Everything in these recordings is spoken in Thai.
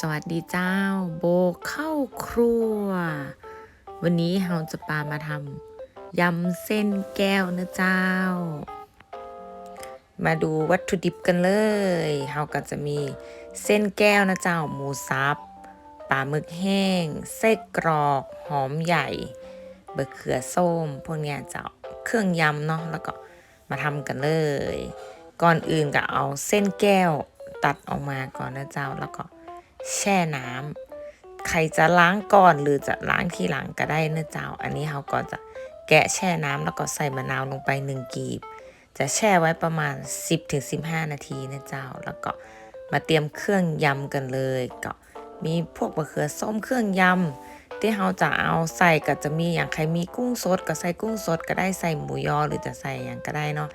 สวัสดีเจ้า โบเข้าครัว วันนี้เราจะปามาทำยำเส้นแก้วนะเจ้า มาดูวัตถุดิบกันเลยเราก็จะมีเส้นแก้วนะเจ้า หมูสับปลาหมึกแห้งไส้กรอก หอมใหญ่เบอร์เขือส้ม พวกเนี้ยเจ้าเครื่องยำเนาะแล้วก็มาทำกันเลย ก่อนอื่นก็เอาเส้นแก้วตัดออกมาก่อนนะเจ้าแล้วก็ แช่น้ำใครจะล้างก่อนหรือจะล้างทีหลังก็ได้นะเจ้า อันนี้เราก็จะแกะแช่น้ำแล้วก็ใส่มะนาวลงไปหนึ่งกีบ จะแช่ไว้ประมาณ 10-15 นาทีนะเจ้า แล้วก็มาเตรียมเครื่องยำกันเลยก็มีพวกมะเขือส้มเครื่องยำที่เราจะเอาใส่ก็จะมีอย่างใครมีกุ้งสดก็ใส่กุ้งสดก็ได้ใส่หมูยอหรือจะใส่อย่างก็ได้เนาะ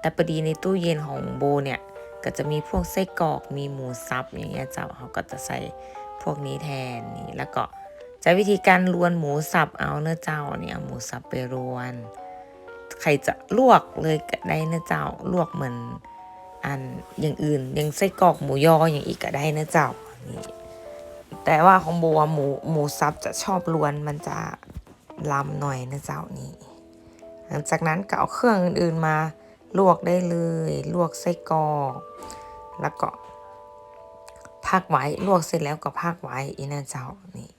แต่พอดีในตู้เย็นของโบเนี่ย ก็จะมีพวกไส้กรอกมีหมูสับอย่างเงี้ยเจ้าเขาก็จะใส่พวกนี้แทนนี่แล้วก็ใช้วิธีการลวนหมูสับเอาเนื้อเจ้าเนี่ยหมูสับไปรวน ใครจะลวกเลยก็ได้เนื้อเจ้าลวกเหมือนอันอย่างอื่นอย่างไส้กรอกหมูยออย่างอีกก็ได้เนื้อเจ้านี่แต่ว่าของโบอะหมูหมูสับจะชอบลวนมันจะลำหน่อยนะเจ้านี่หลังจากนั้นก็เอาเครื่องอื่นๆมา ลวกได้เลย ลวกไส้กรอกแล้วก็พักไว้ลวกเสร็จแล้วก็พักไว้อีนะเจ้านี่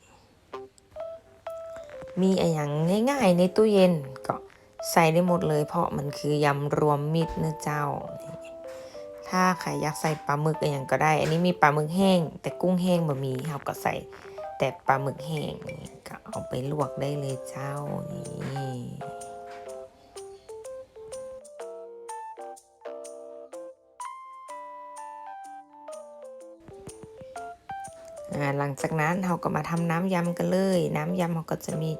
มีอะไรอย่างง่ายๆในตู้เย็นก็ใส่ได้หมดเลย เพราะมันคือยำรวมมิตรนะเจ้า ถ้าใครอยากใส่ปลาหมึกอะไรอย่างก็ได้ อันนี้มีปลาหมึกแห้ง แต่กุ้งแห้งบะมีเราก็ใส่แต่ปลาหมึกแห้งก็เอาไปลวกได้เลยเจ้านี่ หลังจากนั้นเราก็มาทำน้ำยำกันเลย น้ำยำเราก็จะมี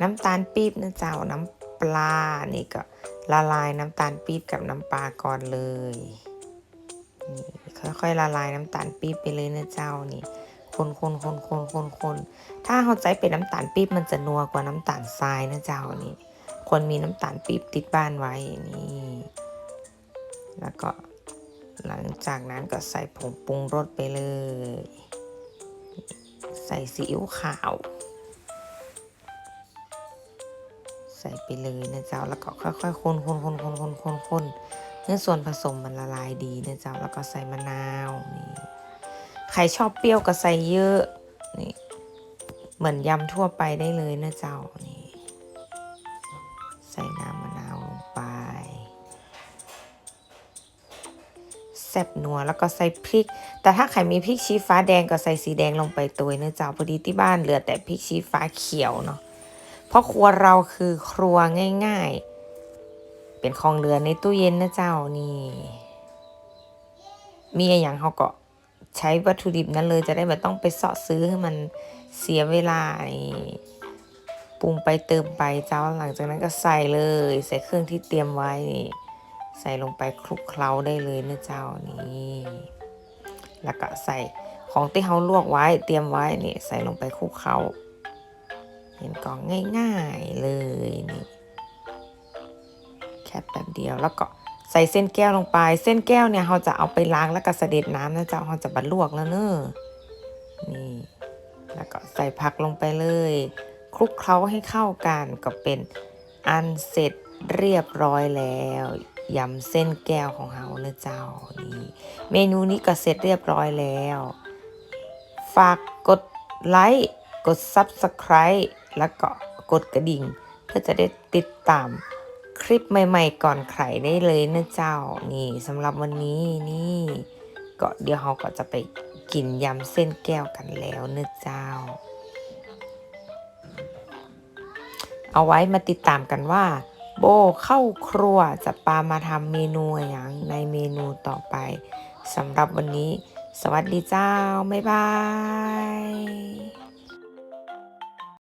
น้ำตาลปี๊บนะเจ้าน้ำปลา นี่ก็ละลายน้ำตาลปี๊บกับน้ำปลาก่อนเลยนี่ค่อยๆละลายน้ำตาลปี๊บไปเลยนะเจ้านี่ คนคนคนคนคนคนถ้าเขาใจเป็นน้ำตาลปี๊บมันจะนัวกว่าน้ำตาลทรายนะเจ้านี่คนมีน้ำตาลปี๊บติดบ้านไว้นี่ แล้วก็หลังจากนั้นก็ใส่ผงปรุงรสไปเลย ใส่ซีอิ๊วขาว ใส่ไปเลยนะเจ้าแล้วก็ค่อยๆคนคนคนคนคนคนคนเนื้อส่วนผสมมันละลายดีนะเจ้าแล้วก็ใส่มะนาวนี่ใครชอบเปรี้ยวก็ใส่เยอะนี่เหมือนยำทั่วไปได้เลยนะเจ้านี่ใส่น้ำมะนาวลงไป ซ่บนัวแล้วก็ใส่พริก แต่ถ้าใครมีพริกชี้ฟ้าแดงก็ใส่สีแดงลงไปตัวเนื้อเจ้าพอดีที่บ้านเหลือแต่พริกชี้ฟ้าเขียวเนาะเพราะครัวเราคือครัวง่ายๆ เป็นของเหลือในตู้เย็นนะเจ้านี่ มีอย่างเขาก็ใช้วัตถุดิบนั้นเลยจะได้ไม่ต้องไปเสาะซื้อให้มันเสียเวลาปรุงไปเติมไปเจ้าหลังจากนั้นก็ใส่เลย ใส่เครื่องที่เตรียมไว้นี่ ใส่ลงไปคลุกเคล้าได้เลยนะเจ้านี่แล้วก็ใส่ของที่เขาลวกไว้เตรียมไว้นี่ใส่ลงไปคลุกเคล้าเห็นกล่องง่ายๆเลยนี่แค่แป๊บเดียวแล้วก็ใส่เส้นแก้วลงไป เส้นแก้วเนี่ยเราจะเอาไปล้างแล้วก็เสด็จน้ำนะเจ้าเราจะบัดลวกแล้วเนอะนี่ แล้วก็ใส่ผักลงไปเลยคลุกเคล้าให้เข้ากันก็เป็นอันเสร็จเรียบร้อยแล้ว ยำเส้นแก้วของเราเนะเจ้านี่เมนูนี้ก็เสร็จเรียบร้อยแล้ว ฝากกดไลค์กด Subscribe แล้วก็กดกระดิ่ง เพื่อจะได้ติดตามคลิปใหม่ๆก่อนใครได้เลยนะเจ้า นี่สำหรับวันนี้นี่ก็เดี๋ยวเราก็จะไปกินยำเส้นแก้วกันแล้วนะเจ้า เอาไว้มาติดตามกันว่า โบเข้าครัวจะปามาทำเมนูอย่างในเมนูต่อไปสำหรับวันนี้ สวัสดีเจ้า บ๊ายบาย